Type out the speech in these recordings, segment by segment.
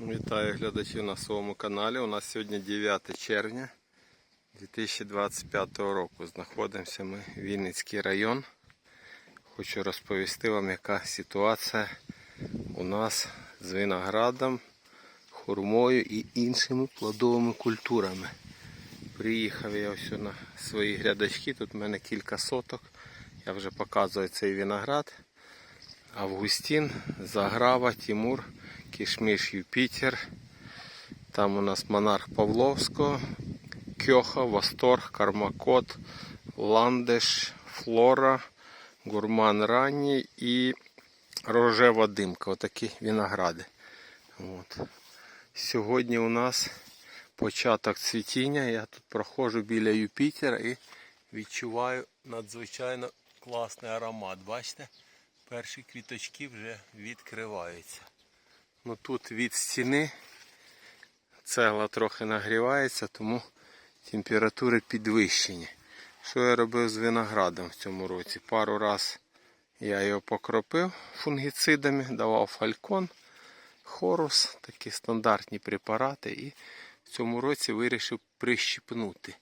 Вітаю глядачів на своєму каналі. У нас сьогодні 9 червня 2025 року. Знаходимося ми в Вінницький район. Хочу розповісти вам, яка ситуація у нас з виноградом, хурмою і іншими плодовими культурами. Приїхав я ось на свої грядочки. Тут в мене кілька соток. Я вже показую цей виноград. Августін, Заграва, Тимур, Кішміш Юпітер. Там у нас монарх Павловського, Кьоха, Восторг, Кармакот, Ландеш, Флора, Гурман Ранній і Рожева Димка. Отакі виногради. От. Сьогодні у нас початок цвітіння. Я тут проходжу біля Юпітера і відчуваю надзвичайно класний аромат. Бачите? Перші квіточки вже відкриваються. Ну тут від стіни цегла трохи нагрівається, тому температури підвищені. Що я робив з виноградом в цьому році? Пару раз я його покропив фунгіцидами, давав фалькон, хорус, такі стандартні препарати. І в цьому році вирішив прищипнути.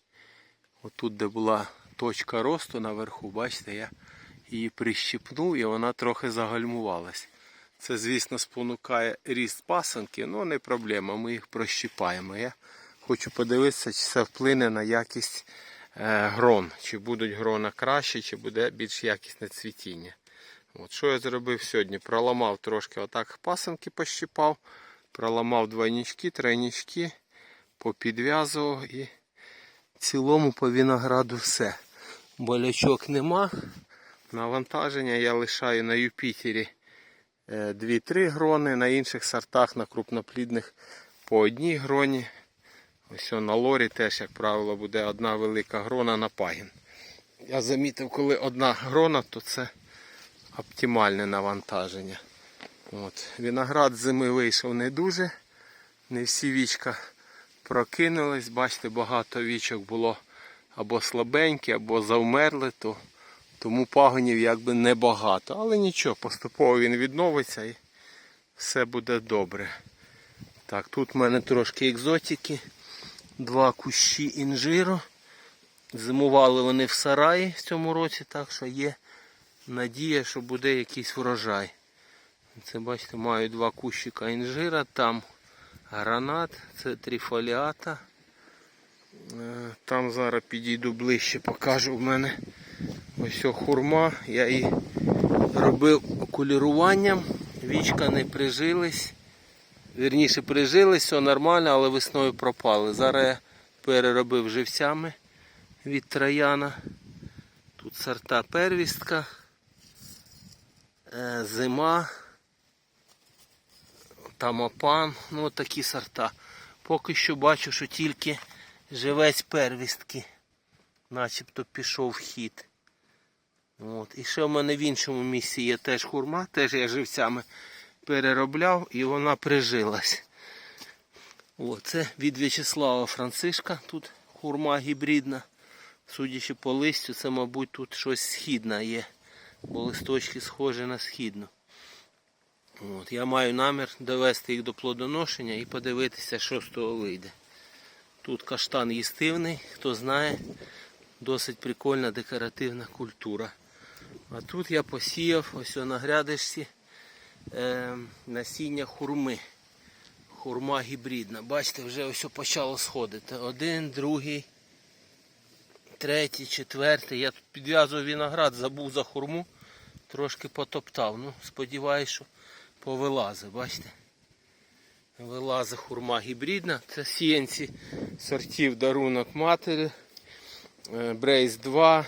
Отут, де була точка росту наверху, бачите, я її прищипнув і вона трохи загальмувалась. Це, звісно, спонукає ріст пасанки, але не проблема, ми їх прощіпаємо. Я хочу подивитися, чи це вплине на якість е, грон, чи будуть грона краще, чи буде більш якісне цвітіння. От, що я зробив сьогодні? Проламав трошки отак пасанки пощипав, проламав двойнички, тройнички, попідв'язував і цілому по винограду все. Болячок нема. Навантаження я лишаю на Юпітері 2-3 грони, на інших сортах, на крупноплідних по одній гроні. Ось на лорі теж, як правило, буде одна велика грона на пагін. Я замітив, коли одна грона, то це оптимальне навантаження. От. Виноград зими вийшов не дуже. Не всі вічка прокинулись. Бачите, багато вічок було або слабенькі, або завмерли, то тому пагонів якби небагато. Але нічого, поступово він відновиться і все буде добре. Так, тут в мене трошки екзотики. Два кущі інжиру. Зимували вони в сараї в цьому році, так що є надія, що буде якийсь врожай. Це бачите, маю два кущика інжира, там гранат, це трифоліата. Е, Там зараз підійду ближче, покажу в мене ось хурма. Я її робив окуліруванням, вічка не прижились. Вірніше прижились, все нормально, але весною пропали. Зараз я переробив живцями від трояна. Тут сорта первістка, е, зима, тамопан, ну такі сорта. Поки що бачу, що тільки живець первістки, начебто пішов хід. От. І ще в мене в іншому місці є теж хурма, теж я живцями переробляв і вона прижилась. О, це від В'ячеслава Францишка. Тут хурма гібридна. Судячи по листю, це, мабуть, тут щось східне є, бо листочки схожі на східну. От, я маю намір довести їх до плодоношення і подивитися, що з того вийде. Тут каштан їстивний, хто знає, досить прикольна декоративна культура. А тут я посіяв ось на грядочці е, насіння хурми. Хурма гібридна. Бачите, вже ось почало сходити. Один, другий, третій, четвертий. Я тут підв'язував виноград, забув за хурму, трошки потоптав. Ну, сподіваюся, що повилазить, бачите? Вилазить хурма гібридна. Це сіянці сортів дарунок матері. е, Брейс 2,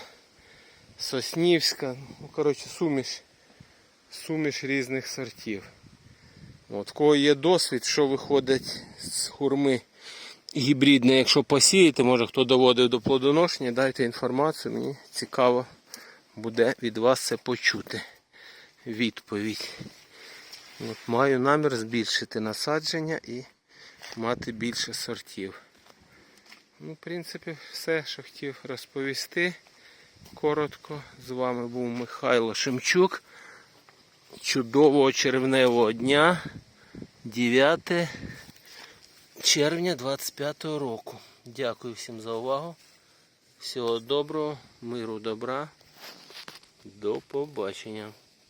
Соснівська. Ну, коротше, суміш, суміш різних сортів. От, кого є досвід, що виходить з хурми гібридне, якщо посіяти, може хто доводив до плодоношення, дайте інформацію, мені цікаво буде від вас це почути. Відповідь. От, маю намір збільшити насадження і мати більше сортів. Ну, в принципі, все, що хотів розповісти. Коротко. З вами був Михайло Шемчук. Чудового червневого дня. 9 червня 25 року. Дякую всім за увагу. Всього доброго, миру, добра. До побачення.